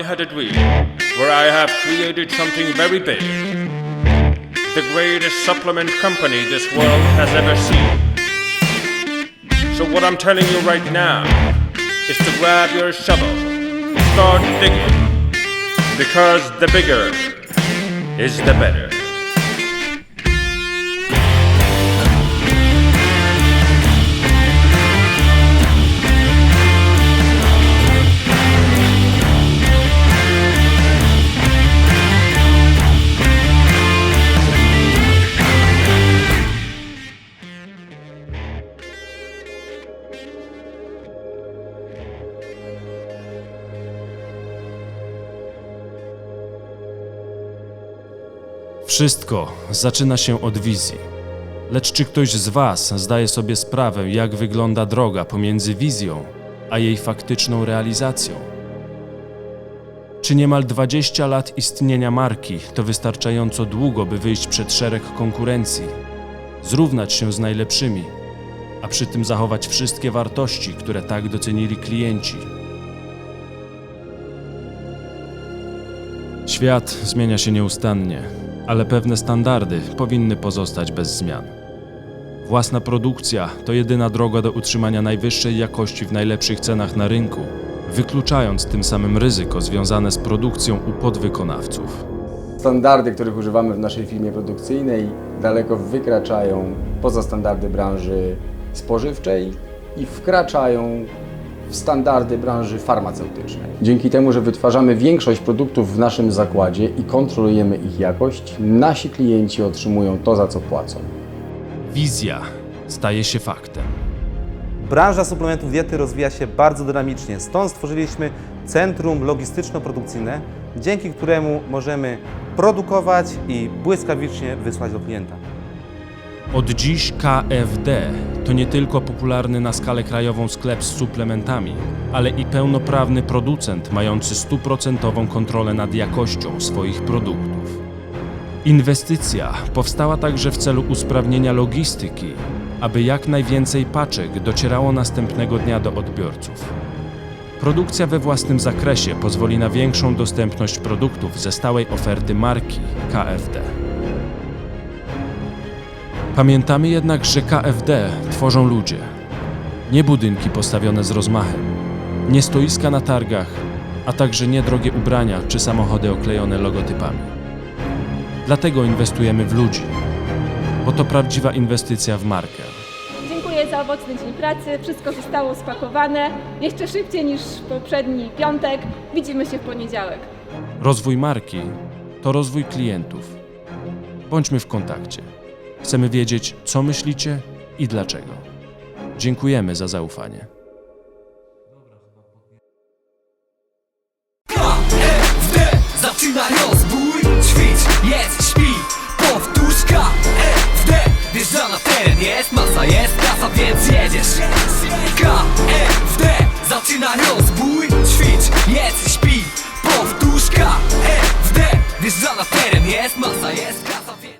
Had a dream where I have created something very big. The greatest supplement company this world has ever seen. So what I'm telling you right now is to grab your shovel and start digging. Because the bigger is the better. Wszystko zaczyna się od wizji. Lecz czy ktoś z Was zdaje sobie sprawę, jak wygląda droga pomiędzy wizją a jej faktyczną realizacją? Czy niemal 20 lat istnienia marki to wystarczająco długo, by wyjść przed szereg konkurencji, zrównać się z najlepszymi, a przy tym zachować wszystkie wartości, które tak docenili klienci? Świat zmienia się nieustannie, ale pewne standardy powinny pozostać bez zmian. Własna produkcja to jedyna droga do utrzymania najwyższej jakości w najlepszych cenach na rynku, wykluczając tym samym ryzyko związane z produkcją u podwykonawców. Standardy, których używamy w naszej firmie produkcyjnej, daleko wykraczają poza standardy branży spożywczej i wkraczają w standardy branży farmaceutycznej. Dzięki temu, że wytwarzamy większość produktów w naszym zakładzie i kontrolujemy ich jakość, nasi klienci otrzymują to, za co płacą. Wizja staje się faktem. Branża suplementów diety rozwija się bardzo dynamicznie, stąd stworzyliśmy centrum logistyczno-produkcyjne, dzięki któremu możemy produkować i błyskawicznie wysłać do klienta. Od dziś KFD to nie tylko popularny na skalę krajową sklep z suplementami, ale i pełnoprawny producent mający stuprocentową kontrolę nad jakością swoich produktów. Inwestycja powstała także w celu usprawnienia logistyki, aby jak najwięcej paczek docierało następnego dnia do odbiorców. Produkcja we własnym zakresie pozwoli na większą dostępność produktów ze stałej oferty marki KFD. Pamiętamy jednak, że KFD tworzą ludzie. Nie budynki postawione z rozmachem, nie stoiska na targach, a także niedrogie ubrania czy samochody oklejone logotypami. Dlatego inwestujemy w ludzi, bo to prawdziwa inwestycja w markę. Dziękuję za owocny dzień pracy. Wszystko zostało spakowane. Jeszcze szybciej niż poprzedni piątek. Widzimy się w poniedziałek. Rozwój marki to rozwój klientów. Bądźmy w kontakcie. Chcemy wiedzieć, co myślicie i dlaczego. Dziękujemy za zaufanie. KFD e, zaczyna rozbój, jest, KFD e, jest masa, jest kasa, więc jedziesz. KFD e, zaczyna rozbój, ćwicz